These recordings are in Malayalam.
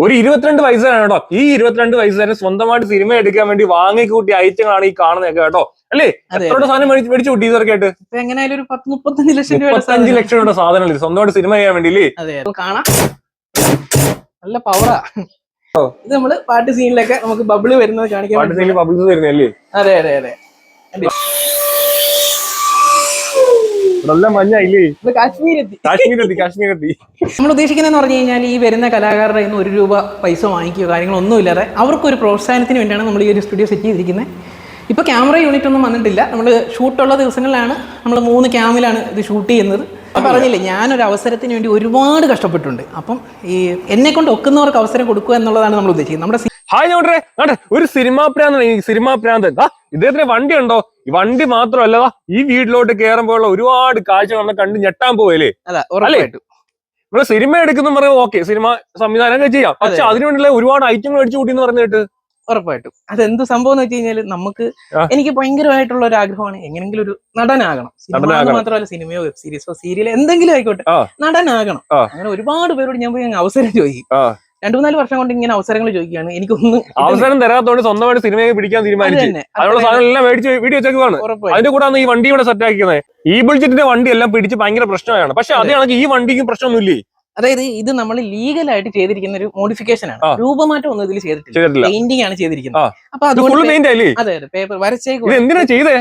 ഒരു ഇരുപത്തിരണ്ട് വയസ്സുകാരാണ് കേട്ടോ. ഈ ഇരുപത്തിരണ്ട് വയസ്സുകാരൻ സ്വന്തമായിട്ട് സിനിമ എടുക്കാൻ വേണ്ടി വാങ്ങിക്കൂട്ടിയ ഐറ്റങ്ങളാണ് ഈ കാണുന്നതൊക്കെ കേട്ടോ. അല്ലേ? എത്രയുടെ സാധനം മേടിച്ച് കൂട്ടി ഇതൊക്കെ ആയിട്ട് ഇപ്പൊ എങ്ങനെയായാലും ഒരു പത്ത് മുപ്പത്തഞ്ച് ലക്ഷം മുപ്പത്തഞ്ച്. ലക്ഷം രൂപയുടെ സാധനം സ്വന്തമായിട്ട് സിനിമ ചെയ്യാൻ വേണ്ടി അല്ലേ? കാണാം. നല്ല പവറാ ഇത് നമ്മൾ പാട്ട് സീനിലൊക്കെ നമുക്ക് ബബിൾ വരുന്നത് കാണിക്കാൻ പാട്ട് സീനിൽ ബബിൾസ് വരുന്നല്ലേ അതെ അതെ അതെ. നല്ല മഞ്ഞായില്ലേ കാശ്മീരെത്തി. കാശ്മീരെത്തി എത്തി നമ്മൾ ഉദ്ദേശിക്കുന്നതെന്ന് പറഞ്ഞു കഴിഞ്ഞാൽ ഈ വരുന്ന കലാകാരുടെ ഇന്ന് നിന്ന് ഒരു രൂപ പൈസ വാങ്ങിക്കുകയോ കാര്യങ്ങളൊന്നുമില്ലാതെ അവർക്കൊരു പ്രോത്സാഹനത്തിന് വേണ്ടിയാണ് നമ്മൾ ഈ ഒരു സ്റ്റുഡിയോ സെറ്റ് ചെയ്തിരിക്കുന്നത്. ഇപ്പോൾ ക്യാമറ യൂണിറ്റ് ഒന്നും വന്നിട്ടില്ല. നമ്മൾ ഷൂട്ടുള്ള ദിവസങ്ങളിലാണ് നമ്മൾ മൂന്ന് ക്യാമിലാണ് ഇത് ഷൂട്ട് ചെയ്യുന്നത്. ഞാൻ പറഞ്ഞില്ലേ ഞാനൊരു അവസരത്തിന് വേണ്ടി ഒരുപാട് കഷ്ടപ്പെട്ടിട്ടുണ്ട്. അപ്പം ഈ എന്നെ കൊണ്ട് ഒക്കുന്നവർക്ക് അവസരം കൊടുക്കുക എന്നുള്ളതാണ് നമ്മൾ ഉദ്ദേശിക്കുന്നത്. നമ്മുടെ ഹായ് ഞോട്ടെ ആട്ടെ ഒരു സിനിമാ പ്രാന്തൻ ഈ സിനിമാ പ്രാന്തൻ ആ ഇദ്ദേഹത്തിന് വണ്ടി ഉണ്ടോ? ഈ വണ്ടി മാത്രമല്ല ഈ വീട്ടിലോട്ട് കയറുമ്പോഴുള്ള ഒരുപാട് കാഴ്ചകൾ നമ്മൾ കണ്ട് ഞെട്ടാൻ പോവല്ലേ? അല്ലേ നമ്മൾ സിനിമ എടുക്കുന്ന പറയുമ്പോൾ ഓക്കെ സിനിമ സംവിധാനം ഒക്കെ ചെയ്യാം പക്ഷെ അതിനുവേണ്ടിയുള്ള ഒരുപാട് ഐറ്റങ്ങൾ അടിച്ചു കൂട്ടി എന്ന് പറഞ്ഞിട്ട് ഉറപ്പായിട്ടും. അതെന്ത് സംഭവം എന്ന് വെച്ച് കഴിഞ്ഞാൽ നമുക്ക് എനിക്ക് ഭയങ്കരമായിട്ടുള്ള ഒരു ആഗ്രഹമാണ് എങ്ങനെങ്കിലും ഒരു നടനാകണം. സിനിമ. മാത്രമല്ല സിനിമയോ വെബ് സീരീസോ സീരിയലോ എന്തെങ്കിലും ആയിക്കോട്ടെ. നടനാകണം. അങ്ങനെ ഒരുപാട് പേരോട് ഞാൻ പോയി അവസരം ചോദിക്കും. രണ്ടു മൂന്നാൽ വർഷം കൊണ്ട് ഇങ്ങനെ അവസരങ്ങൾ ചോദിക്കുകയാണ്. എനിക്കൊന്നും അവസരം തരാത്തോണ്ട് സ്വന്തമായിട്ട് സിനിമയൊക്കെ പിടിക്കാൻ തീരുമാനിച്ചാണ് തീരുമാനിച്ചു അതിനുള്ള സാധനം എല്ലാം മേടിച്ച് വീഡിയോ വെച്ചേക്കുവാണ്. അതിന്റെ കൂടെ ഈ വണ്ടി ഇവിടെ സെറ്റ് ആക്കിയത് ഈ ബഡ്ജറ്റിന്റെ വണ്ടി എല്ലാം പിടിച്ച് ഭയങ്കര പ്രശ്നമാണ് പക്ഷെ അതെ. അതാണെങ്കിൽ ഈ വണ്ടിക്കും പ്രശ്നമൊന്നുമില്ലേ? അതായത് ഇത് നമ്മൾ ലീഗലായിട്ട് ചെയ്തിരിക്കുന്ന ഒരു മോഡിഫിക്കേഷൻ ആണ്. രൂപമാറ്റം ഒന്നും ഇതിൽ ചെയ്തിട്ടില്ല. പെയിന്റിംഗ് ആണ് ചെയ്തിരിക്കുന്നത്. അപ്പൊ അതുകൊണ്ട് അതെ അതെ. പേപ്പർ വരച്ചേക്കും എന്തിനാ ചെയ്തേ?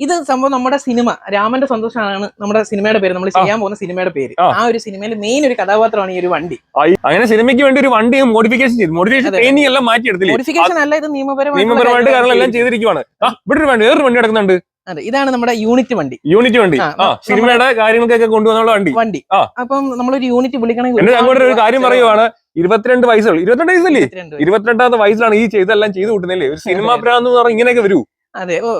ഇത് സംഭവം നമ്മുടെ സിനിമ. രാമന്റെ സന്തോഷമാണ് നമ്മുടെ സിനിമയുടെ പേര്. നമ്മൾ ചെയ്യാൻ പോകുന്ന സിനിമയുടെ പേര്. ആ. ഒരു സിനിമയിൽ മെയിൻ ഒരു കഥാപാത്രമാണ് ഈ ഒരു വണ്ടി. അങ്ങനെ സിനിമയ്ക്ക് വേണ്ടി ഒരു വണ്ടി മോഡിഫിക്കേഷൻ ചെയ്തു. മോഡിഫിക്കേഷൻ എല്ലാം മോഡിഫിക്കേഷൻ അല്ല ഇത് നിയമപരമായി നിയമപരമായിട്ട് കാര്യങ്ങളെല്ലാം ചെയ്തിരിക്കുവാണ്. ഇവിടെ ഒരു വണ്ടി വേറൊരു വണ്ടി കിടക്കുന്നുണ്ട് അതെ ഇതാണ് നമ്മുടെ യൂണിറ്റ് വണ്ടി. യൂണിറ്റ് വണ്ടി. സിനിമയുടെ കാര്യങ്ങൾക്കൊക്കെ കൊണ്ടുവന്നുള്ള വണ്ടി. വണ്ടി. അപ്പം നമ്മളൊരു യൂണിറ്റ് വിളിക്കണമെങ്കിൽ അങ്ങോട്ട് ഒരു കാര്യം. പറയുവാണ്. ഇരുപത്തിരണ്ട് വയസ്സുള്ളൂ ഇരുപത്തിരണ്ട് വയസ്സല്ലേ? ഇരുപത്തിരണ്ട് വയസ്സ്. ഇരുപത്തിരണ്ടാമത്തെ വയസ്സിലാണ് ഈ ചെയ്തെല്ലാം ചെയ്തു കൂട്ടുന്നില്ലേ ഒരു സിനിമ. പ്രാന്ത് എന്ന് പറഞ്ഞാൽ ഇങ്ങനെയൊക്കെ വരൂ. അതെ. ഓ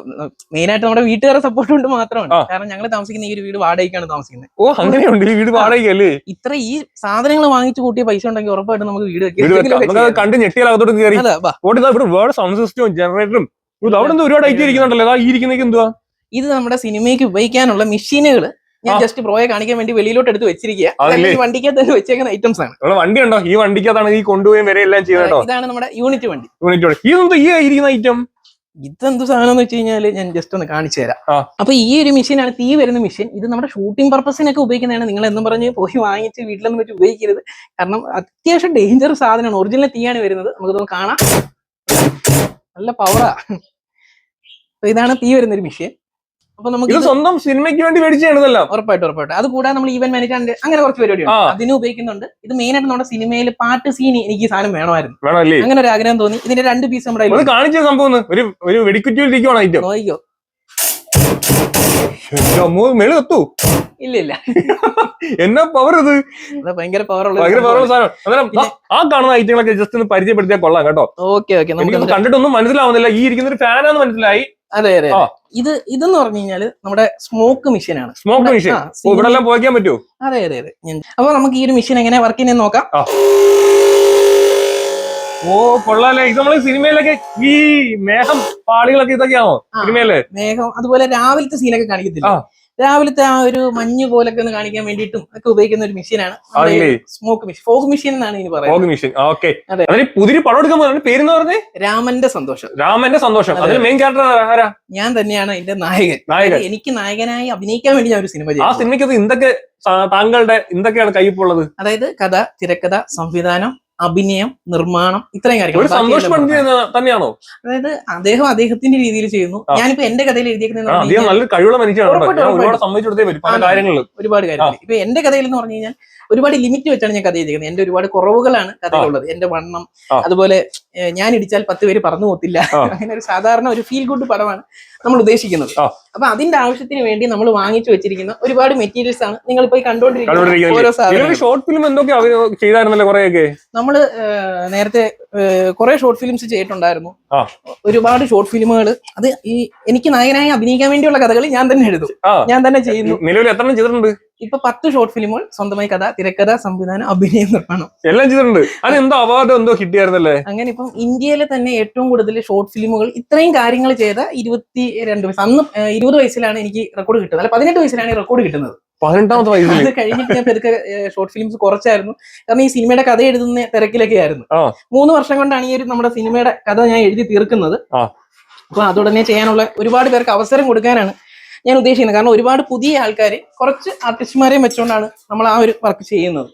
മെയിൻ ആയിട്ട് നമ്മുടെ വീട്ടുകാരെ സപ്പോർട്ട് കൊണ്ട് മാത്രമാണ്. കാരണം ഞങ്ങൾ താമസിക്കുന്ന ഈ ഒരു വീട് വാടകയ്ക്കാണ് താമസിക്കുന്നത് ഓ അങ്ങനെയുണ്ട്. ഈ വീട് വാടകയല്ലേ ഇത്ര ഈ സാധനങ്ങൾ വാങ്ങിച്ചു കൂട്ടിയ പൈസ ഉണ്ടെങ്കിൽ ഉറപ്പായിട്ട് നമുക്ക് വീട് വെക്കാം. കണ്ട് ഞെട്ടിയാലും കയറി ഇവിടെ സൗണ്ട് സിസ്റ്റവും ജനറേറ്ററും ഇത് അവിടെ നിന്ന് ഒരുപാട് ഐറ്റി ഇരിക്കുന്നുണ്ടല്ലോ. അതാ ഈ ഇരിക്കുന്നേക്ക് എന്തുവാ? ഇത് നമ്മുടെ സിനിമയ്ക്ക് ഉപയോഗിക്കാനുള്ള മെഷീനുകൾ ഞാൻ. ജസ്റ്റ് പ്രോയെ കാണിക്കാൻ വേണ്ടി വെളിയിലോട്ട് എടുത്ത് വെച്ചിരിക്കുക. വണ്ടിക്കകത്ത് വെച്ചേക്കുന്ന ഐറ്റംസ് ആണ്. വണ്ടി ഉണ്ടോ ഈ വണ്ടിക്കകത്താണ് ഈ കൊണ്ടുപോയി വരെ എല്ലാം ചെയ്യുന്നത് ഇതാണ് നമ്മുടെ യൂണിറ്റ് വണ്ടി. യൂണിറ്റ് വണ്ടി. ഈ ഇരിക്കുന്ന ഐറ്റം ഇതെന്ത് സാധനം എന്ന് വെച്ച് കഴിഞ്ഞാൽ ഞാൻ ജസ്റ്റ് ഒന്ന് കാണിച്ചു തരാം. അപ്പൊ ഈ ഒരു മെഷീനാണ് തീ വരുന്ന മെഷീൻ ഇത് നമ്മുടെ ഷൂട്ടിംഗ് പർപ്പസിനൊക്കെ ഉപയോഗിക്കുന്നതാണ്. നിങ്ങൾ എന്നും പറഞ്ഞ് പോയി വാങ്ങിച്ച് വീട്ടിലൊന്നും വെച്ച് ഉപയോഗിക്കരുത്. കാരണം അത്യാവശ്യം ഡേഞ്ചർ സാധനമാണ്. ഒറിജിനൽ തീയാണ് വരുന്നത്. നമുക്കിതൊന്ന് കാണാം. നല്ല പവറാ ഇതാണ് തീ വരുന്ന ഒരു മെഷീൻ അപ്പൊ നമുക്ക് ഇത് സ്വന്തം സിനിമയ്ക്ക് വേണ്ടി മേടിച്ചാണിതെല്ലാം ഉറപ്പായിട്ട് ഉറപ്പായിട്ട്. അത് കൂടാതെ നമ്മൾ ഈവൻ മാനേജ്മെന്റ് അങ്ങനെ കുറച്ച് പരിപാടിയുണ്ട് അതിന് ഉപയോഗിക്കുന്നുണ്ട്. ഇത് മെയിൻ ആയിട്ട് നമ്മുടെ സിനിമയിൽ പാട്ട് സീൻ എനിക്ക് ഈ സാധനം വേണമായിരുന്നു. അങ്ങനെ ഒരു ആഗ്രഹം തോന്നി. ഇതിന്റെ രണ്ട് പീസ് നമ്മുടെ. കാണിച്ച സംഭവം. ഒരു ഒരു ഐറ്റം. നോക്കിക്കോ. മേൾ എത്തു ഇല്ല ഇല്ല. എന്നാ പവർ ഇത്? അത് ഭയങ്കര പവർ ഭയങ്കര പവർ സാധനം. ആ- കാണുന്ന ഐറ്റങ്ങളൊക്കെ ജസ്റ്റ് ഒന്ന് പരിചയപ്പെടുത്തിയാൽ കൊള്ളാം കേട്ടോ. Okay okay. നമുക്ക് കണ്ടിട്ടൊന്നും മനസ്സിലാവുന്നില്ല. ഈ ഇരിക്കുന്ന ഒരു ഫാനാന്ന് മനസ്സിലായി. അതെ അതെ. ഇത് ഇതെന്ന് പറഞ്ഞു കഴിഞ്ഞാൽ നമ്മുടെ സ്മോക്ക് മെഷീൻ ആണ്. സ്മോക്ക് മെഷീൻ ഇവിടെ പോയിക്കാൻ പറ്റുമോ അതെ അതെ അതെ. അപ്പൊ നമുക്ക് ഈ ഒരു മെഷീൻ എങ്ങനെ വർക്ക് ചെയ്യുന്നത് നോക്കാം. ഓ കൊള്ളാലേ. ഇത് നമ്മൾ സിനിമയിലൊക്കെ ഈ മേഘം പാളികളൊക്കെ ഇതൊക്കെയാണോ സിനിമയിലെ? മേഘം അതുപോലെ രാവിലത്തെ സീനൊക്കെ കാണിക്കത്തില്ല. രാവിലത്തെ ആ ഒരു മഞ്ഞ് പോലൊക്കെ ഒന്ന് കാണിക്കാൻ വേണ്ടിയിട്ടും ഒക്കെ ഉപയോഗിക്കുന്ന ഒരു മെഷീനാണ്? സ്മോക്ക് മെഷീൻ ഫോഗ് മെഷീൻ എന്നാണ് ഇനി പറയുന്നത്. പുതിയൊരു പടം എടുക്കാൻ പേരെന്ന് പറഞ്ഞേ? രാമന്റെ സന്തോഷം. രാമന്റെ സന്തോഷം. അതെ. അതിൽ മെയിൻ ക്യാരക്ടർ ആരാ? ഞാൻ തന്നെയാണ് എന്റെ നായകൻ. നായകൻ. എനിക്ക് നായകനായി അഭിനയിക്കാൻ വേണ്ടി ഞാൻ ഒരു സിനിമ ചെയ്തു ആ സിനിമയ്ക്ക് എന്തൊക്കെ താങ്കളുടെ എന്തൊക്കെയാണ് കയ്യിപ്പുള്ളത്? അതായത് കഥ തിരക്കഥ സംവിധാനം അഭിനയം നിർമ്മാണം ഇത്രയും കാര്യങ്ങൾ തന്നെയാണോ? അതായത് അദ്ദേഹം അദ്ദേഹത്തിന്റെ രീതിയിൽ ചെയ്യുന്നു. ഞാനിപ്പോ എന്റെ കഥയിൽ എഴുതിയിരിക്കുന്നത്. ഒരുപാട് കാര്യങ്ങൾ. ഇപ്പൊ എന്റെ കഥയിൽ എന്ന് പറഞ്ഞു കഴിഞ്ഞാൽ ഒരുപാട് ലിമിറ്റ് വെച്ചാണ് ഞാൻ കഥ എഴുതിയിരിക്കുന്നത് എന്റെ ഒരുപാട് കുറവുകളാണ് കഥയിലുള്ളത്. എന്റെ വണ്ണം. അതുപോലെ ഞാൻ ഇടിച്ചാൽ പത്ത് പേര് പറഞ്ഞു പോത്തില്ല അങ്ങനെ ഒരു സാധാരണ ഒരു ഫീൽ ഗുഡ് പടമാണ്. നമ്മൾ ഉദ്ദേശിക്കുന്നത്. അപ്പൊ അതിന്റെ ആവശ്യത്തിന് വേണ്ടി നമ്മൾ വാങ്ങിച്ചു വെച്ചിരിക്കുന്ന ഒരുപാട് മെറ്റീരിയൽസ് ആണ്. നിങ്ങൾ പോയി കണ്ടോണ്ടിരിക്കുന്നത് ഓരോ സാധനങ്ങൾ ഷോർട്ട് ഫിലിം എന്തൊക്കെ ചെയ്തായിരുന്നല്ലോ കുറെയൊക്കെ? നമ്മൾ നേരത്തെ കുറെ ഷോർട്ട് ഫിലിംസ് ചെയ്തിട്ടുണ്ടായിരുന്നു. ഒരുപാട് ഷോർട്ട് ഫിലിമുകൾ അത് ഈ എനിക്ക് നായകനായി അഭിനയിക്കാൻ വേണ്ടിയുള്ള കഥകൾ ഞാൻ തന്നെ എഴുതും. ഞാൻ തന്നെ ചെയ്യുന്നു. നിലവിൽ എത്ര ചെയ്തിട്ടുണ്ട്? ഇപ്പൊ പത്ത് ഷോർട്ട് ഫിലിമുകൾ സ്വന്തമായി കഥ തിരക്കഥ സംവിധാനം അഭിനയം നിർമ്മാണം. എല്ലാം ചെയ്തിട്ടുണ്ട്. അത് എന്തോ അവാർഡ് എന്തോ കിട്ടിയായിരുന്നല്ലേ? അങ്ങനെ ഇപ്പം ഇന്ത്യയിലെ തന്നെ ഏറ്റവും കൂടുതൽ ഷോർട്ട് ഫിലിമുകൾ ഇത്രയും കാര്യങ്ങൾ ചെയ്ത ഇരുപത്തി രണ്ട് വയസ്സ് അന്ന് ഇരുപത് വയസ്സിലാണ് എനിക്ക് റെക്കോർഡ് കിട്ടുന്നത്. അല്ല പതിനെട്ട് വയസ്സിലാണ് റെക്കോർഡ് കിട്ടുന്നത്. പതിനെട്ടാമത്തെ വയസ്സിൽ അത് കഴിഞ്ഞിട്ട് ഞാൻ പെരുക്കെ ഷോർട്ട് ഫിലിംസ് കുറച്ചായിരുന്നു. കാരണം ഈ സിനിമയുടെ കഥ എഴുതുന്ന തിരക്കിലൊക്കെ ആയിരുന്നു. മൂന്ന് വർഷം കൊണ്ടാണ് ഈ ഒരു നമ്മുടെ സിനിമയുടെ കഥ ഞാൻ എഴുതി തീർക്കുന്നത്. അപ്പൊ അതുടനെ ചെയ്യാനുള്ള ഒരുപാട് പേർക്ക് അവസരം കൊടുക്കാനാണ് ഞാൻ ഉദ്ദേശിക്കുന്നത്. കാരണം ഒരുപാട് പുതിയ ആൾക്കാർ കുറച്ച് ആർട്ടിസ്റ്റുമാരെയും വെച്ചുകൊണ്ടാണ് നമ്മൾ ആ ഒരു വർക്ക് ചെയ്യുന്നത്.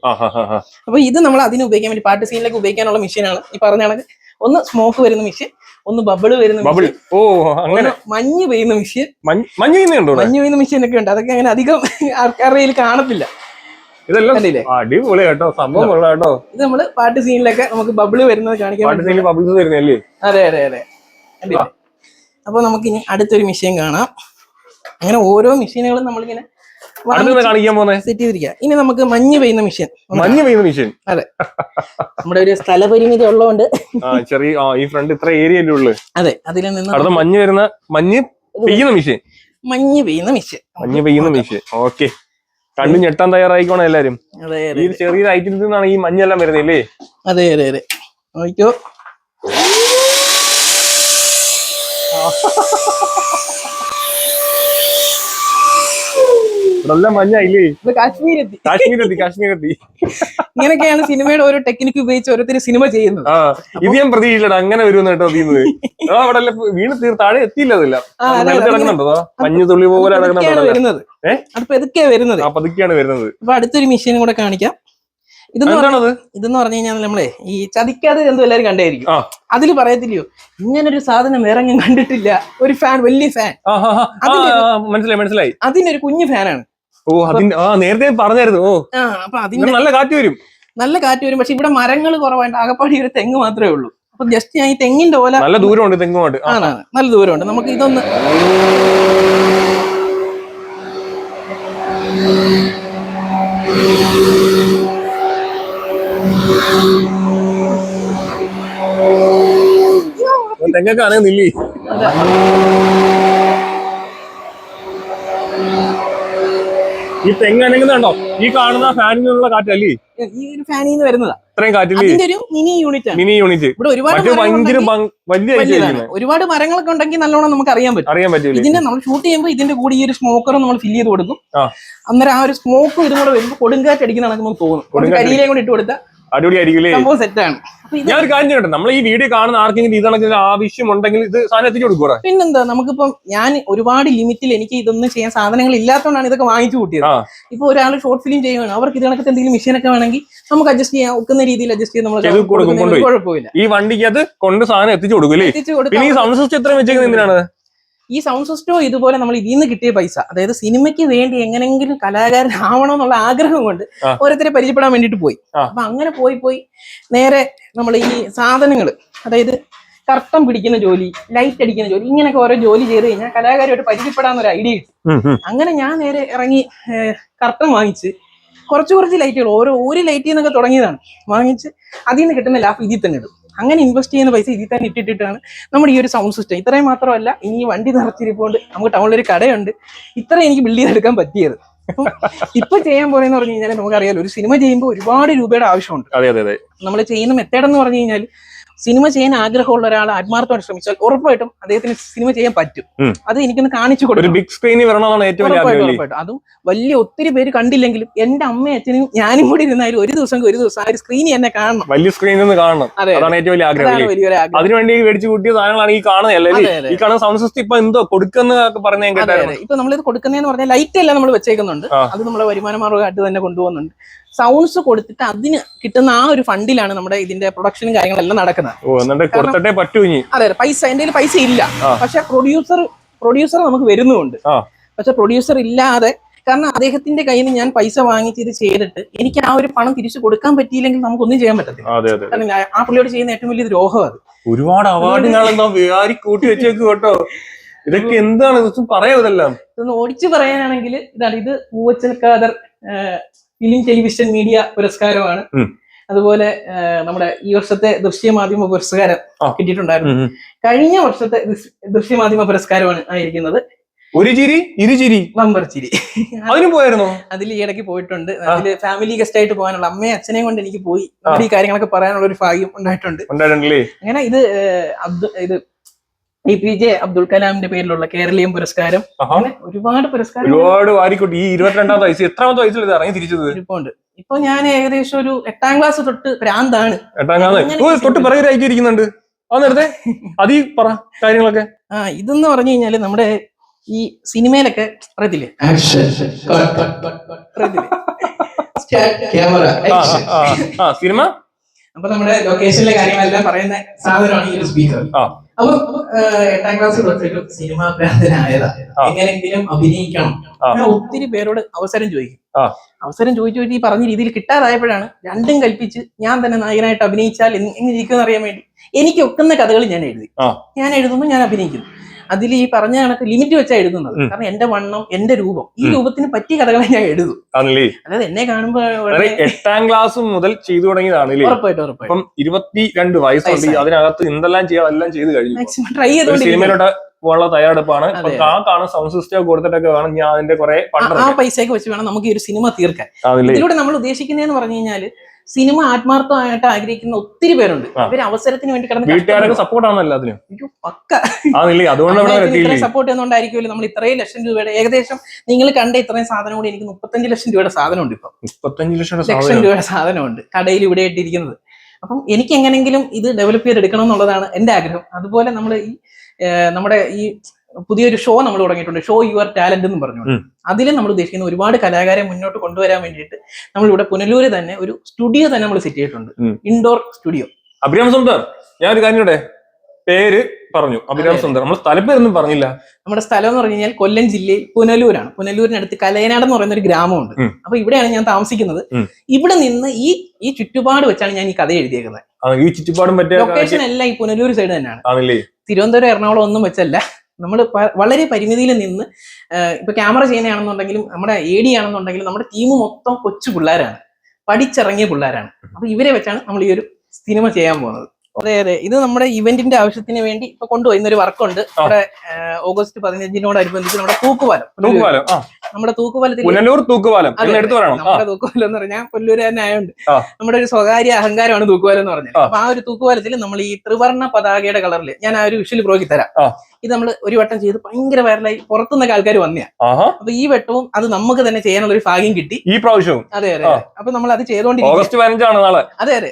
അപ്പൊ ഇത് നമ്മൾ അതിന് ഉപയോഗിക്കാൻ വേണ്ടി പാട്ട് സീനിലേക്ക് ഉപയോഗിക്കാനുള്ള മെഷീനാണ് ഈ പറഞ്ഞാണെങ്കിൽ കണക്ക്. ഒന്ന് സ്മോക്ക് വരുന്ന മെഷീൻ ഒന്ന് ബബിൾ വരുന്ന ബബിൾ മെഷീൻ ഓ അങ്ങനെ. മഞ്ഞ് പെയ്യുന്ന മെഷീൻ മഞ്ഞ് പെയ്യുന്ന? മഞ്ഞ് പെയ്യുന്ന മെഷീൻ ഒക്കെ ഉണ്ട്. അതൊക്കെ അങ്ങനെ അധികം ആൾക്കാരുടെ കാണത്തില്ല. ഇതെല്ലാം കണ്ടില്ലേ? അടിപൊളി കേട്ടോ. സംഭവം കൊള്ളാം കേട്ടോ. ഇത് നമ്മൾ പാട്ട് സീനിലൊക്കെ നമുക്ക് ബബിൾ വരുന്നത് കാണിക്കാം ബബിൾസ് വരുന്നല്ലേ അതെ അതെ അതെ. അപ്പൊ നമുക്ക് ഇനി അടുത്തൊരു മെഷീൻ കാണാം. അങ്ങനെ ഓരോ മെഷീനുകളും നമ്മളിങ്ങനെ കാണിക്കാൻ പോകുന്നത് സെറ്റ് ചെയ്തിരിക്കുക ഇനി നമുക്ക് മഞ്ഞ് പെയ്യുന്ന മെഷീൻ മഞ്ഞ് പെയ്യുന്ന മെഷീൻ അതെ. നമ്മുടെ ഒരു സ്ഥലപരിമിതി ഉള്ളതുകൊണ്ട്. ആ ചെറിയ ആ ഈ ഫ്രണ്ട് ഇത്ര ഏരിയല്ലേ ഉള്ളു? അതെ അതിൽ നിന്ന് അടുത്ത മഞ്ഞ് വരുന്ന മഞ്ഞ് പെയ്യുന്ന മെഷീൻ മഞ്ഞ് പെയ്യുന്ന മെഷീൻ മഞ്ഞ് പെയ്യുന്ന മെഷീൻ ഓക്കെ കണ്ടു ഞെട്ടാൻ തയ്യാറായിക്കോണം എല്ലാരും. ഈ ചെറിയ ഐറ്റത്തിൽ നിന്നാണ് ഈ മഞ്ഞെല്ലാം വരുന്നില്ലേ അതെ അതെ അതെ. നോക്കിയോ എല്ലാം മഞ്ഞായില്ലേ? എത്തി കാശ്മീരെത്തി. കാശ്മീരെത്തി ഇങ്ങനെയൊക്കെയാണ് സിനിമയുടെ ഓരോ ടെക്നിക്ക് ഉപയോഗിച്ച് ഓരോരുത്തർ സിനിമ ചെയ്യുന്നത്. ഇത് ഞാൻ പ്രതീക്ഷിച്ചില്ല അങ്ങനെ വരുമെന്ന് കേട്ടോ തീന്നത് ആ അവിടെ വീണ് തീർ താഴെ എത്തിയില്ല അതില്ല. കിടക്കുന്നുണ്ടോ മഞ്ഞ് തുള്ളി പോലെ പതുക്കെയാണ് വരുന്നത്? അത് പതുക്കെയാ വരുന്നത്. പതുക്കെയാണ് വരുന്നത്. അപ്പൊ അടുത്തൊരു മെഷീനും കൂടെ കാണിക്കാം. ഇതെന്ന് ഇതെന്ന് പറഞ്ഞു കഴിഞ്ഞാൽ നമ്മളെ ഈ ചതിക്കാതെ എന്തോ എല്ലാവരും കണ്ടായിരിക്കും. അതിൽ അതിൽ പറയത്തില്ലയോ? ഇങ്ങനൊരു സാധനം വേറെ ഞാൻ കണ്ടിട്ടില്ല. ഒരു ഫാൻ വലിയ ഫാൻ മനസ്സിലായി മനസ്സിലായി. അതിനൊരു കുഞ്ഞു ഫാനാണ് ഓ അതിന്റെ ആ നേരത്തെ പറഞ്ഞായിരുന്നു. ഓ ആ അപ്പൊ അതിന്റെ നല്ല കാറ്റ് വരും. നല്ല കാറ്റ് വരും. പക്ഷെ ഇവിടെ മരങ്ങൾ കുറവായിട്ട് ആകപ്പാടി ഒരു തെങ്ങ് മാത്രമേ ഉള്ളൂ. അപ്പൊ ജസ്റ്റ് ഞാൻ ഈ തെങ്ങിന്റെ ഓല നല്ല ദൂരമുണ്ട് തെങ്ങുമായിട്ട്. ആണ് നല്ല ദൂരമുണ്ട്. നമുക്ക് ഇതൊന്ന് തെങ്ങൊക്കെ ആണെങ്കിൽ അതെ. ഈ തെങ്ങ് അനങ്ങുന്നുണ്ടോ ഈ കാണുന്ന ഫാനിൽ നിന്നുള്ള കാറ്റല്ലേ ഈ ഒരു ഫാനിൽ നിന്ന് വരുന്നതാ. ഇത്രയും കാറ്റില്ലേ? ഒരു മിനി യൂണിറ്റ് മിനി യൂണിറ്റ്. ഇവിടെ ഒരുപാട് ഭയങ്കര വലിയ. ഒരുപാട് മരങ്ങളൊക്കെ ഉണ്ടെങ്കിൽ നല്ലോണം നമുക്ക് അറിയാൻ പറ്റും. അറിയാൻ പറ്റും ഇതിന്റെ നമ്മൾ ഷൂട്ട് ചെയ്യുമ്പോൾ ഇതിന്റെ കൂടെ ഈ ഒരു സ്മോക്കറും നമ്മൾ ഫില്ല് ചെയ്ത് കൊടുക്കും. അന്നേരം ആ ഒരു സ്മോക്കും ഇതും കൂടെ വരുമ്പോൾ കൊടുങ്കാറ്റ് അടിക്കുന്ന കണക്ക് നമുക്ക് തോന്നും. കുറച്ച് കൊടുങ്കാറ്റ് കരിയിലേയും കൂടി ഇട്ട് കൊടുത്താൽ അടിപൊളി ആയിരിക്കില്ലേ സംഭവം സെറ്റാണ് ഞാൻ ഒരു കാര്യം ചെയ്യട്ടെ? നമ്മൾ ഈ വീഡിയോ കാണുന്ന ആർക്കെങ്കിലും ഇതാണെങ്കിൽ ആവശ്യം ഉണ്ടെങ്കിൽ ഇത് സാധനം എത്തിച്ചു കൊടുക്കൂടെ പിന്നെന്താ നമുക്കിപ്പം ഞാൻ ഒരുപാട് ലിമിറ്റിൽ എനിക്ക് ഇതൊന്നും ചെയ്യാൻ സാധനങ്ങൾ ഇല്ലാത്തതുകൊണ്ടാണ് ഇതൊക്കെ വാങ്ങിച്ചു കൂട്ടിയത്. ഇപ്പൊ ഒരാൾ ഷോർട്ട് ഫിലിം ചെയ്യുകയാണ് അവർക്ക് ഇത് കണക്കത്തെ എന്തെങ്കിലും മെഷീൻ ഒക്കെ വേണമെങ്കിൽ നമുക്ക് അഡ്ജസ്റ്റ് ചെയ്യാൻ ഒക്കുന്ന രീതിയിൽ അഡ്ജസ്റ്റ് ചെയ്ത് നമ്മൾ. കുഴപ്പമില്ല. ഈ അത് കൊണ്ട് സാധനം എത്തിച്ചു കൊടുക്കും ഈ സംശയം എത്ര വെച്ചേക്കുന്നത് എന്തിനാണ്? ഈ സൗണ്ട് സിസ്റ്റവും ഇതുപോലെ നമ്മൾ ഇതിൽ നിന്ന് കിട്ടിയ പൈസ അതായത് സിനിമയ്ക്ക് വേണ്ടി എങ്ങനെങ്കിലും കലാകാരൻ ആവണം എന്നുള്ള ആഗ്രഹം കൊണ്ട്. ഓരോരുത്തരെ പരിചയപ്പെടാൻ വേണ്ടിയിട്ട് പോയി. അപ്പൊ അങ്ങനെ പോയി പോയി നേരെ നമ്മൾ ഈ സാധനങ്ങൾ അതായത് കർത്തം പിടിക്കുന്ന ജോലി ലൈറ്റ് അടിക്കുന്ന ജോലി ഇങ്ങനെയൊക്കെ ഓരോ ജോലി ചെയ്ത് കഴിഞ്ഞാൽ കലാകാരമായിട്ട് പരിചയപ്പെടാൻ ഒരു ഐഡിയ കിട്ടി. അങ്ങനെ ഞാൻ നേരെ ഇറങ്ങി കർത്തം വാങ്ങിച്ച് കുറച്ച് കുറച്ച് ലൈറ്റുകൾ ഓരോ ഒരു ലൈറ്റിൽ നിന്നൊക്കെ തുടങ്ങിയതാണ് വാങ്ങിച്ച് അതിൽ നിന്ന് കിട്ടുന്ന ലാഭം ഇതിൽ തന്നെ ഇടും അങ്ങനെ ഇൻവെസ്റ്റ് ചെയ്യുന്ന പൈസ ഇതിൽ തന്നെ ഇട്ടിട്ടിട്ടാണ് നമ്മുടെ ഈ ഒരു സൗണ്ട് സിസ്റ്റം ഇത്രയും മാത്രമല്ല ഇനി വണ്ടി നിറച്ചിരിപ്പോണ്ട്. നമുക്ക് ടൗണിൽ ഒരു കടയുണ്ട്. ഇത്ര എനിക്ക് ബിൽഡ് ചെയ്തെടുക്കാൻ പറ്റിയത്. ഇപ്പൊ ചെയ്യാൻ പോലെന്ന് പറഞ്ഞു കഴിഞ്ഞാൽ നമുക്കറിയാലോ ഒരു സിനിമ ചെയ്യുമ്പോൾ ഒരുപാട് രൂപയുടെ ആവശ്യമുണ്ട്. അതെ അതെ അതെ. നമ്മൾ ചെയ്യുന്ന മെത്തേഡ് എന്ന് പറഞ്ഞു കഴിഞ്ഞാൽ സിനിമ ചെയ്യാൻ ആഗ്രഹമുള്ള ഒരാൾ ആത്മാർത്ഥമായിട്ട് ശ്രമിച്ചാൽ ഉറപ്പായിട്ടും അദ്ദേഹത്തിന് സിനിമ ചെയ്യാൻ പറ്റും. അത് എനിക്കൊന്ന് കാണിച്ചു കൊടുക്കും ബിഗ് സ്ക്രീനിൽ വരണമെന്നാണ് ഏറ്റവും ഉറപ്പായിട്ടും അതും വലിയ ഒത്തിരി പേര് കണ്ടില്ലെങ്കിലും എന്റെ അമ്മയും അച്ഛനും ഞാനും കൂടി ഇരുന്നാലും ഒരു ദിവസം ഒരു ദിവസം ആ ഒരു സ്ക്രീനിൽ എന്നെ കാണണം. വലിയ സ്ക്രീനിൽ നിന്ന് കാണണം. അതെ അതാണ് ഏറ്റവും വലിയ ആഗ്രഹം അതിനുവേണ്ടി മേടിച്ചു കൂട്ടിയ സാധനങ്ങളാണ് ഈ അതെ. ഈ കാണുന്ന സൗണ്ട് സിസ്റ്റം ഇപ്പൊ എന്തോ കൊടുക്കുന്ന പറഞ്ഞ ഇപ്പൊ നമ്മളിത് കൊടുക്കുന്നതെന്ന് പറഞ്ഞാൽ ലൈറ്റ് എല്ലാം നമ്മൾ വെച്ചേക്കുന്നുണ്ട്. അത് നമ്മളെ വരുമാന മാർഗമായിട്ട് തന്നെ കൊണ്ടുപോകുന്നുണ്ട്. സൗണ്ട്സ് കൊടുത്തിട്ട് അതിന് കിട്ടുന്ന ആ ഒരു ഫണ്ടിലാണ് നമ്മുടെ ഇതിന്റെ പ്രൊഡക്ഷനും കാര്യങ്ങളെല്ലാം നടക്കുന്നത്. അതെ അതെ പൈസ എന്റെ പൈസ ഇല്ല. പക്ഷെ പ്രൊഡ്യൂസർ പ്രൊഡ്യൂസർ നമുക്ക് വരുന്നുണ്ട്. പക്ഷെ പ്രൊഡ്യൂസർ ഇല്ലാതെ കാരണം അദ്ദേഹത്തിന്റെ കയ്യിൽ നിന്ന് ഞാൻ പൈസ വാങ്ങിച്ച് ഇത് ചെയ്തിട്ട് എനിക്ക് ആ ഒരു പണം തിരിച്ചു കൊടുക്കാൻ പറ്റിയില്ലെങ്കിൽ നമുക്കൊന്നും ചെയ്യാൻ പറ്റത്തില്ല. കാരണം ആ പുള്ളിയോട് ചെയ്യുന്ന ഏറ്റവും വലിയ ദ്രോഹം അത്. ഒരുപാട് അവാർഡുകൾ കൂട്ടി വെച്ചേക്ക് കേട്ടോ. ഇതൊക്കെ എന്താണ്? പറയാം ഇതെല്ലാം. ഇതൊന്ന് ഓടിച്ചു പറയാനാണെങ്കിൽ ഇതാണ് ഇത് Poovachal Khader film television media പുരസ്കാരമാണ്. അതുപോലെ നമ്മുടെ ഈ വർഷത്തെ ദൃശ്യ മാധ്യമ പുരസ്കാരം. കിട്ടിയിട്ടുണ്ടായിരുന്നു. കഴിഞ്ഞ വർഷത്തെ ദൃശ്യ- മാധ്യമ പുരസ്കാരമാണ് ആയിരിക്കുന്നത്. ഒരു ചിരി ഇരുചിരി വമ്പർ ചിരി. അതിന് പോയായിരുന്നോ? അതിൽ ഈ ഇടയ്ക്ക് പോയിട്ടുണ്ട്. അതിൽ ഫാമിലി ഗസ്റ്റ് ആയിട്ട് പോകാനുള്ള അമ്മയും അച്ഛനെയും കൊണ്ട് എനിക്ക് പോയി. ഈ കാര്യങ്ങളൊക്കെ പറയാനുള്ള ഒരു ഭാഗ്യം ഉണ്ടായിട്ടുണ്ട്. അങ്ങനെ ഇത് ഇത് എ പി ജെ അബ്ദുൽ കലാമിന്റെ പേരിലുള്ള കേരളീയം പുരസ്കാരം. അങ്ങനെ ഒരുപാട് പുരസ്കാരം ഒരുപാട് വാരിക്കൂട്ടി. ഈ ഇരുപത്തിരണ്ടാമത്തെ വയസ്സ് എത്രാമത്തെ വയസ്സിൽ ഇത് ഇറങ്ങി തിരിച്ചത്? ഇരിപ്പുണ്ട്. ഇപ്പൊ ഞാൻ ഏകദേശം ഒരു എട്ടാം ക്ലാസ് തൊട്ട് ഭ്രാന്താണ് എട്ടാം ക്ലാസ്. ഓ തൊട്ട് പറയുന്നുണ്ട് ഇരിക്കുന്നുണ്ട്. ആ നേരത്തെ. അതീ പറ കാര്യങ്ങളൊക്കെ. ആ ഇതെന്ന് പറഞ്ഞു കഴിഞ്ഞാൽ നമ്മുടെ ഈ സിനിമയിലൊക്കെ അറിയത്തില്ലേ? അറിയത്തില്ലേ? ക്യാമറ ആ, ആ, ആ, ആ. സിനിമ? അപ്പൊ നമ്മുടെ ലൊക്കേഷനിലെ കാര്യങ്ങളെല്ലാം പറയുന്ന സാധനമാണ് ഈ ഒരു സ്പീക്കർ ആ. അപ്പൊ ഏഹ്, എട്ടാം ക്ലാസ് തൊട്ടൊരു സിനിമ ഭ്രാന്തനായതാ. ആ. എങ്ങനെങ്കിലും അഭിനയിക്കണം. ഞാൻ ഒത്തിരി പേരോട് അവസരം ചോദിക്കും. അവസരം ചോദിച്ചു ചോദിച്ചു ഈ പറഞ്ഞ രീതിയിൽ കിട്ടാതായപ്പോഴാണ് രണ്ടും കൽപ്പിച്ച് ഞാൻ തന്നെ നായകനായിട്ട് അഭിനയിച്ചാൽ എങ് എങ്ങനെ ഇരിക്കുമെന്ന് അറിയാൻ വേണ്ടി എനിക്ക് ഒക്കുന്ന കഥകൾ ഞാൻ എഴുതി. ഞാൻ എഴുതുമ്പോൾ ഞാൻ അഭിനയിക്കുന്നു. അതിൽ ഈ പറഞ്ഞ കണക്ക് ലിമിറ്റ് വെച്ചാണ് എഴുതുന്നത്. കാരണം എന്റെ വണ്ണം എന്റെ രൂപം ഈ. രൂപത്തിന് പറ്റിയ കഥകളെ ഞാൻ എഴുതും. അതായത് എന്നെ കാണുമ്പോൾ എട്ടാം ക്ലാസ് മുതൽ ചെയ്തു തുടങ്ങിയതാണ് ഉറപ്പായിട്ടും ഉറപ്പായിട്ടും. ഇരുപത്തി രണ്ട് വയസ്സുണ്ട്. അതിനകത്ത് എന്തെല്ലാം ചെയ്യാം എല്ലാം ചെയ്ത് കഴിഞ്ഞു. മാക്സിമം ട്രൈ ചെയ്തോണ്ട് പോകാനുള്ള തയ്യാറെടുപ്പാണ്. ആ കാണുന്ന സൗണ്ട് സിസ്റ്റം കൊടുത്തിട്ടൊക്കെ വേണം ഞാൻ അതിന്റെ കുറെ ആ പൈസയൊക്കെ വെച്ച് വേണം നമുക്ക് ഈ ഒരു സിനിമ തീർക്കാൻ. ഇതിലൂടെ നമ്മൾ ഉദ്ദേശിക്കുന്നതെന്ന് പറഞ്ഞു കഴിഞ്ഞാൽ സിനിമ ആത്മാർത്ഥമായിട്ട് ആഗ്രഹിക്കുന്ന ഒത്തിരി പേരുണ്ട്. ഇവർ അവസരത്തിന് വേണ്ടി കിടന്ന് വീട്ടുകാരൊക്കെ സപ്പോർട്ട് ആണല്ലോ എല്ലാത്തിനും. അയ്യോ, പക്ക. ആണല്ലേ അതുകൊണ്ട് ഇവിടെ എത്തിയില്ലേ? സപ്പോർട്ട് ചെയ്യുന്നോണ്ടായിരിക്കുമല്ലോ നമ്മൾ ഇത്രയും ലക്ഷം രൂപയുടെ ഏകദേശം നിങ്ങൾ കണ്ട ഇത്രയും സാധനം കൂടി എനിക്ക് മുപ്പത്തഞ്ച് ലക്ഷം രൂപയുടെ സാധനം ഉണ്ട് ഇപ്പൊ. മുപ്പത്തഞ്ച് ലക്ഷം രൂപയുടെ സാധനമുണ്ട്. കടയിൽ ഇവിടെ ഇട്ടിരിക്കുന്നത്. അപ്പം എനിക്ക് എങ്ങനെങ്കിലും ഇത് ഡെവലപ്പ് ചെയ്തെടുക്കണം എന്നുള്ളതാണ് എന്റെ ആഗ്രഹം. അതുപോലെ നമ്മൾ ഈ നമ്മുടെ ഈ പുതിയൊരു ഷോ നമ്മൾ തുടങ്ങിയിട്ടുണ്ട്. ഷോ യുവർ ടാലന്റ് എന്ന് പറഞ്ഞു. അതിൽ നമ്മൾ ഉദ്ദേശിക്കുന്ന ഒരുപാട് കലാകാരെ മുന്നോട്ട് കൊണ്ടുവരാൻ വേണ്ടിയിട്ട് നമ്മൾ ഇവിടെ പുനലൂര് തന്നെ ഒരു സ്റ്റുഡിയോ തന്നെ നമ്മൾ സെറ്റ് ചെയ്തിട്ടുണ്ട്. ഇൻഡോർ സ്റ്റുഡിയോ അഭിരാം സുന്ദർ ഞാൻ ഒരു കാര്യം പേര് പറഞ്ഞു. അഭിരാം. സുന്ദർ. നമ്മുടെ സ്ഥലപ്പേരൊന്നും പറഞ്ഞില്ല. നമ്മുടെ സ്ഥലം എന്ന് പറഞ്ഞു കഴിഞ്ഞാൽ കൊല്ലം ജില്ലയിൽ പുനലൂരാണ്. പുനലൂരിനടുത്ത് കലയനാട് എന്ന് പറയുന്ന ഒരു ഗ്രാമമുണ്ട്. അപ്പൊ ഇവിടെയാണ് ഞാൻ താമസിക്കുന്നത്. ഇവിടെ നിന്ന് ഈ ഈ ചുറ്റുപാട് വെച്ചാണ് ഞാൻ ഈ കഥ എഴുതിയേക്കുന്നത്. ഈ ചുറ്റുപാടും ലൊക്കേഷൻ എല്ലാം ഈ പുനലൂർ സൈഡ് തന്നെയാണ്. തിരുവനന്തപുരം എറണാകുളം ഒന്നും വെച്ചല്ല. നമ്മൾ വളരെ പരിമിതിയിൽ നിന്ന് ഇപ്പൊ ക്യാമറ ചെയ്യുന്നതാണെന്നുണ്ടെങ്കിലും നമ്മുടെ എ ഡി ആണെന്നുണ്ടെങ്കിലും നമ്മുടെ ടീം മൊത്തം കൊച്ചു പിള്ളേരാണ്. പഠിച്ചിറങ്ങിയ പിള്ളേരാണ്. അപ്പൊ ഇവരെ വെച്ചാണ് നമ്മൾ ഈ ഒരു സിനിമ ചെയ്യാൻ പോകുന്നത്. അതെ അതെ. ഇത് നമ്മുടെ ഇവന്റിന്റെ ആവശ്യത്തിന് വേണ്ടി ഇപ്പൊ കൊണ്ടുപോയി ഇന്നൊരു വർക്കുണ്ട് നമ്മുടെ ഓഗസ്റ്റ് പതിനഞ്ചിനോടനുബന്ധിച്ച് നമ്മുടെ തൂക്കുപാലം. നമ്മുടെ തൂക്കുപാലത്തിൽ പുനലൂർ തൂക്കുപാലം. എടുത്തു പറയണം. നമ്മുടെ തൂക്കുപാലം എന്ന് പറഞ്ഞാൽ കൊല്ലൂര് തന്നെ ആയതുകൊണ്ട് നമ്മുടെ ഒരു സ്വകാര്യ അഹങ്കാരമാണ് തൂക്കുപാലം എന്ന് പറഞ്ഞത്. അപ്പൊ ആ ഒരു തൂക്കുപാലത്തിൽ നമ്മൾ ഈ ത്രിവർണ പതാകയുടെ കളറിൽ ഞാൻ ആ ഒരു വിഷ്വൽ പ്രോക്കി തരാം. ഇത് നമ്മൾ ഒരു വട്ടം ചെയ്ത് ഭയങ്കര വൈറലായി പുറത്തുനിന്നൊക്കെ ആൾക്കാർ വന്നയാ. അപ്പൊ ഈ വെട്ടവും അത് നമുക്ക് തന്നെ ചെയ്യാനുള്ള ഒരു ഭാഗ്യം കിട്ടി. ഈ പ്രാവശ്യവും. അതെ അതെ. അപ്പൊ നമ്മൾ അത് ചെയ്തോണ്ടിരിക്കും അതെ അതെ.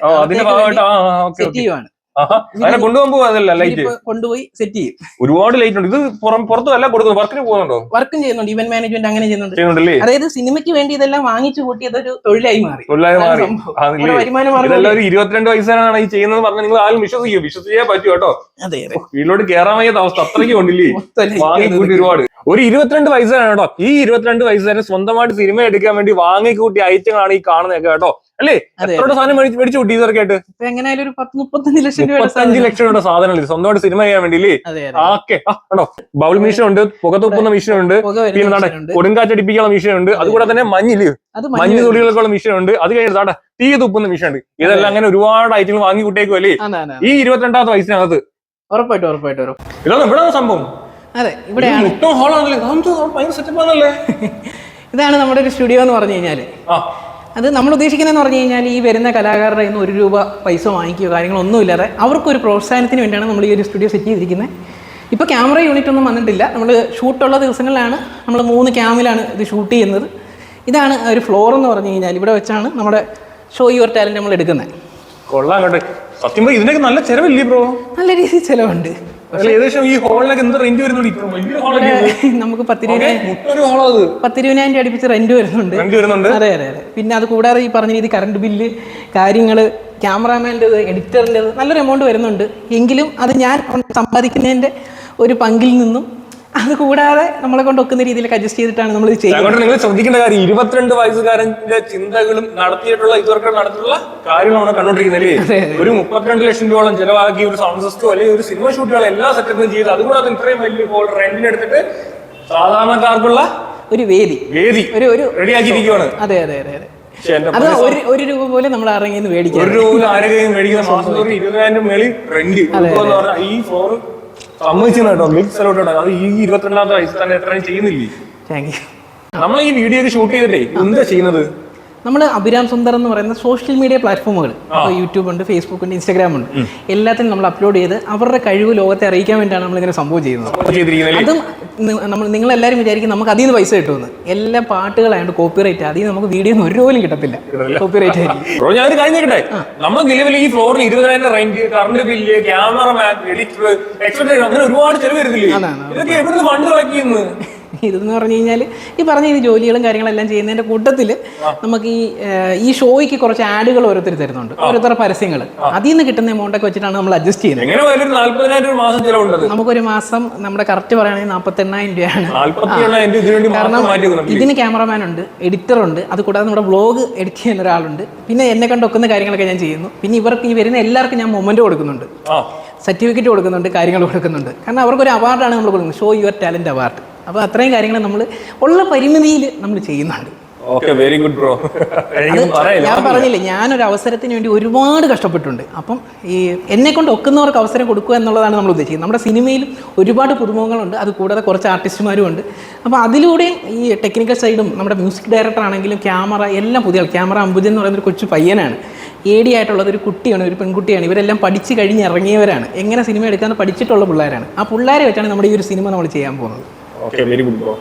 സെറ്റ് ചെയ്യുവാണ്. അങ്ങനെ കൊണ്ടുപോകാൻ പോകാതല്ല ലൈറ്റ് കൊണ്ടുപോയി സെറ്റ് ചെയ്യും. ഒരുപാട് ലൈറ്റ് ഉണ്ട്. ഇത് പുറം പുറത്തുമല്ല കൊടുക്കുന്നു. വർക്കിന് പോകുന്നുണ്ടോ? വർക്കും ചെയ്യുന്നുണ്ട്. ഇവന്റ് മാനേജ്മെന്റ് അങ്ങനെ ചെയ്യുന്നുണ്ട്. അതായത് സിനിമയ്ക്ക് വേണ്ടി ഇതെല്ലാം വാങ്ങിച്ചു കൂട്ടി അതൊരു തൊഴിലായി മാറി. തൊഴിലായി മാറി. ഇതെല്ലാം ഒരു ഇരുപത്തിരണ്ട് വയസ്സാണ് ഈ ചെയ്യുന്നത് പറഞ്ഞാൽ നിങ്ങൾ ആരും വിശ്വസിക്കും. വിശ്വസിക്കാൻ പറ്റും കേട്ടോ. വീട്ടിലോട്ട് കയറാൻ വയ്യാത്ത അവസ്ഥ. അത്രയ്ക്ക് കൊണ്ടില്ലേ? വാങ്ങിക്കൂട്ടി ഒരുപാട്. ഒരു ഇരുപത്തിരണ്ട് വയസ്സാണ് കേട്ടോ. ഈ ഇരുപത്തിരണ്ട് വയസ്സുകാരൻ സ്വന്തമായിട്ട് സിനിമ എടുക്കാൻ വേണ്ടി വാങ്ങിക്കൂട്ടി ഐറ്റങ്ങളാണ് ഈ കാണുന്നത് കേട്ടോ. അല്ലേ? എത്രയുടെ എത്ര സാധനം മേടിച്ച് ഇതൊക്കെ ആയിട്ട് ഒരു പത്ത് മുപ്പത്തഞ്ച് ലക്ഷം രൂപ മുപ്പത്തഞ്ച്. ലക്ഷം രൂപ സാധനങ്ങൾ സ്വന്തമായിട്ട് സിനിമ ചെയ്യാൻ വേണ്ടി ഓക്കെ കണ്ടോ? ബൗൾ മിഷൻ ഉണ്ട് പുക തുപ്പുന്ന മിഷൻ ഉണ്ട് പിന്നെ. കൊടുങ്കാറ്റടിപ്പിക്കാനുള്ള മിഷൻ ഉണ്ട് അതുകൂടെ തന്നെ മഞ്ഞിൽ. മഞ്ഞ് തുള്ളികൾക്കുള്ള മിഷൻ ഉണ്ട് അത് കഴിഞ്ഞിട്ട് തീ തുപ്പുന്ന മിഷൻ ഉണ്ട് ഇതെല്ലാം അങ്ങനെ ഒരുപാട് ഐറ്റങ്ങൾ വാങ്ങി കൂട്ടിയേക്കും അല്ലേ. ഈ ഇരുപത്തിരണ്ടാമത്തെ വയസ്സിനകത്ത്. ഉറപ്പായിട്ടും ഉറപ്പായിട്ടും ഉറപ്പ് ഇതാണ് ഇവിടെ സംഭവം. അതെ ഇവിടെയാണ്. ആണല്ലേ? ഇതാണ് നമ്മുടെ ഒരു സ്റ്റുഡിയോ എന്ന് പറഞ്ഞു കഴിഞ്ഞാൽ. ആ. അത് നമ്മൾ ഉദ്ദേശിക്കുന്നതെന്ന് പറഞ്ഞു കഴിഞ്ഞാൽ ഈ വരുന്ന കലാകാരുടെ നിന്ന് ഒരു രൂപ പൈസ വാങ്ങിക്കുകയോ കാര്യങ്ങളൊന്നുമില്ലാതെ അവർക്കൊരു പ്രോത്സാഹനത്തിന് വേണ്ടിയാണ് നമ്മൾ ഈ ഒരു സ്റ്റുഡിയോ സെറ്റ് ചെയ്തിരിക്കുന്നത്. ഇപ്പോൾ ക്യാമറ യൂണിറ്റ് ഒന്നും വന്നിട്ടില്ല. നമ്മൾ ഷൂട്ടുള്ള ദിവസങ്ങളിലാണ് നമ്മൾ മൂന്ന് ക്യാമിലാണ് ഇത് ഷൂട്ട് ചെയ്യുന്നത്. ഇതാണ് ഒരു ഫ്ലോർ എന്ന് പറഞ്ഞു കഴിഞ്ഞാൽ ഇവിടെ വെച്ചാണ് നമ്മുടെ ഷോ യുവർ ടാലന്റ് നമ്മൾ എടുക്കുന്നത്. കൊള്ളാം കേട്ടെ. സത്യം ഇതിനൊക്കെ നല്ല ചിലവില്ലേ ബ്രോ? നല്ല രീതിയിൽ ചിലവുണ്ട്. ഏകദേശം ഈ ഹോളിനൊക്കെ എന്ത് റെന്റ് വരുന്നുണ്ട് നമുക്ക് പത്തിരുപതിനായിരം രൂപ അടുപ്പിച്ച് റെന്റ് വരുന്നുണ്ട്. വരുന്നുണ്ട്. അതെ അതെ അതെ. പിന്നെ അത് കൂടാതെ ഈ പറഞ്ഞ രീതി കറണ്ട് ബില്ല് കാര്യങ്ങൾ ക്യാമറാമാന്റെ എഡിറ്ററിന്റെത് നല്ലൊരു എമൗണ്ട് വരുന്നുണ്ട്. എങ്കിലും അത് ഞാൻ സമ്പാദിക്കുന്നതിന്റെ ഒരു പങ്കിൽ നിന്നും അത് കൂടാതെ നമ്മളെ കൊണ്ട് ഒക്കുന്ന രീതിയിലൊക്കെ അഡ്ജസ്റ്റ് ചെയ്തിട്ടാണ് നമ്മൾ ചെയ്യുന്നത്. നിങ്ങൾ ശ്രദ്ധിക്കേണ്ട കാര്യം ഇരുപത്തിരണ്ട് വയസ്സുകാരന്റെ ചിന്തകളും നടത്തിയിട്ടുള്ള ഇതുവരെ നടത്തിയിട്ടുള്ള കാര്യങ്ങളാണ് കണ്ടോണ്ടിരിക്കുന്നത് ഒരു മുപ്പത്തിരണ്ട് ലക്ഷം രൂപയോളം ചെലവാക്കി ഒരു സൗണ്ട് സിസ്റ്റോ അല്ലെങ്കിൽ ഒരു സിനിമ ഷൂട്ടുകൾ എല്ലാ സെറ്റപ്പും ചെയ്ത് അതുകൂടാതെ ഇത്രയും വലിയ ഹോൾ റെന്റിന് എടുത്തിട്ട് സാധാരണക്കാർക്കുള്ള ഒരു വേദി. വേദി ഒരു ഒരു റെഡിയാക്കിയിരിക്കുകയാണ് അതെ അതെ അതെ അതെ. അത് ഒരു ഒരു രൂപ പോലും നമ്മൾ നിന്ന് മേടിക്കാം ഒരു രൂപ ആരെങ്കിലും മേടിക്കുന്ന മാസം ഇരുപതിനായിരം മേളിൽ റെന്റ് ഈ ഫ്ലോർ സമ്മതിച്ചു കേട്ടോ ബിഗ് സലോട്ട് അത് ഈ ഇരുപത്തിരണ്ടാമത്തെ വയസ്സിൽ തന്നെ എത്രയും ചെയ്യുന്നില്ലേ? നമ്മൾ ഈ വീഡിയോ ഷൂട്ട് ചെയ്തിട്ടേ എന്താ ചെയ്യുന്നത്? നമ്മൾ അഭിരാം സുന്ദർ എന്ന് പറയുന്ന സോഷ്യൽ മീഡിയ പ്ലാറ്റ്ഫോമുകൾ യൂട്യൂബ് ഉണ്ട് ഫേസ്ബുക്ക് ഉണ്ട് ഇൻസ്റ്റാഗ്രാം ഉണ്ട്. എല്ലാത്തിനും നമ്മൾ അപ്ലോഡ് ചെയ്ത് അവരുടെ കഴിവ് ലോകത്തെ അറിയിക്കാൻ വേണ്ടിയാണ് നമ്മളിങ്ങനെ സംഭവം ചെയ്യുന്നത്. അതും നമ്മൾ നിങ്ങളെല്ലാവരും വിചാരിക്കും നമുക്ക് അതിൽ നിന്ന് പൈസ കിട്ടുമെന്ന്. എല്ലാ പാട്ടുകളായതുകൊണ്ട് കോപ്പിറൈറ്റ് അതിൽ നിന്ന് നമുക്ക് വീഡിയോ ഒന്നും ഒരു പോലും കിട്ടത്തില്ല. കോപ്പിറൈറ്റ് ആയിരിക്കും. ഞാൻ ചോദിക്കട്ടെ? നമ്മൾ നിലവിൽ ഈ ഫ്ലോറിൽ ഇരുപതിനായിരം range current bill cameraman editor എക്സ്പെക്ടർ അങ്ങനെ ഒരുപാട് ചെലവ് വരുന്നില്ലേ? ഇതൊക്കെ എവിടുന്ന് ഫണ്ട് കളക്ട് ചെയ്യുന്നത് ഇതെന്ന് പറഞ്ഞു കഴിഞ്ഞാൽ ഈ പറഞ്ഞ ഈ ജോലികളും കാര്യങ്ങളെല്ലാം ചെയ്യുന്നതിന്റെ കൂട്ടത്തിൽ നമുക്ക് ഈ ഈ ഷോയ്ക്ക് കുറച്ച് ആഡുകൾ ഓരോരുത്തർ തരുന്നുണ്ട്. ഓരോരുത്തരുടെ പരസ്യങ്ങൾ. അതിൽ നിന്ന് കിട്ടുന്ന എമൗണ്ടൊക്കെ വെച്ചിട്ടാണ് നമ്മൾ അഡ്ജസ്റ്റ് ചെയ്യുന്നത്. നമുക്കൊരു മാസം നമ്മുടെ കറക്റ്റ് പറയുകയാണെങ്കിൽ നാൽപ്പത്തെണ്ണായിരം രൂപയാണ്. നാല്പത്തി എണ്ണായിരം രൂപയാണ് കാരണം ഇതിന് ക്യാമറമാൻ ഉണ്ട് എഡിറ്റർ ഉണ്ട്. അത് കൂടാതെ നമ്മുടെ വ്ളോഗ് എഡിറ്റ് ചെയ്യുന്ന ഒരാളുണ്ട്. പിന്നെ എന്നെ കണ്ട് ഒക്കുന്ന കാര്യങ്ങളൊക്കെ ഞാൻ ചെയ്യുന്നു. പിന്നെ ഇവർക്ക് ഈ വരുന്ന എല്ലാവർക്കും ഞാൻ മൊമെന്റ് കൊടുക്കുന്നുണ്ട്. സർട്ടിഫിക്കറ്റ് കൊടുക്കുന്നുണ്ട് കാര്യങ്ങൾ കൊടുക്കുന്നുണ്ട്. കാരണം അവർക്കൊരു അവാർഡാണ് നമ്മൾ കൊടുക്കുന്നത്. ഷോ യുവർ ടാലന്റ് അവാർഡ് അപ്പോൾ അത്രയും കാര്യങ്ങൾ നമ്മൾ ഉള്ള പരിമിതിയിൽ നമ്മൾ ചെയ്യുന്നുണ്ട്. ഓക്കെ വെരി ഗുഡ് ബ്രോ ഞാൻ പറഞ്ഞില്ലേ ഞാനൊരു അവസരത്തിന് വേണ്ടി ഒരുപാട് കഷ്ടപ്പെട്ടിട്ടുണ്ട്. അപ്പം ഈ എന്നെ കൊണ്ട് ഒക്കുന്നവർക്ക് അവസരം കൊടുക്കുക എന്നുള്ളതാണ് നമ്മൾ ഉദ്ദേശിക്കുന്നത്. നമ്മുടെ സിനിമയിൽ ഒരുപാട് പുതുമുഖങ്ങളുണ്ട്. അത് കൂടാതെ കുറച്ച് ആർട്ടിസ്റ്റുമാരും ഉണ്ട്. അപ്പോൾ അതിലൂടെയും ഈ ടെക്നിക്കൽ സൈഡും നമ്മുടെ മ്യൂസിക് ഡയറക്ടർ ആണെങ്കിലും ക്യാമറ എല്ലാം പുതിയ ക്യാമറ അംബുജൻ എന്ന് പറയുന്ന ഒരു കൊച്ചു പയ്യനാണ്. ഏടി ആയിട്ടുള്ളത് ഒരു കുട്ടിയാണ് ഒരു പെൺകുട്ടിയാണ്. ഇവരെല്ലാം പഠിച്ച് കഴിഞ്ഞ് ഇറങ്ങിയവരാണ്. എങ്ങനെ സിനിമ എടുക്കാമെന്ന് പഠിച്ചിട്ടുള്ള പിള്ളേരാണ്. ആ പിള്ളേരെ വെച്ചാണ് നമ്മുടെ ഈ ഒരു സിനിമ നമ്മൾ ചെയ്യാൻ പോകുന്നത്. Okay very good bro.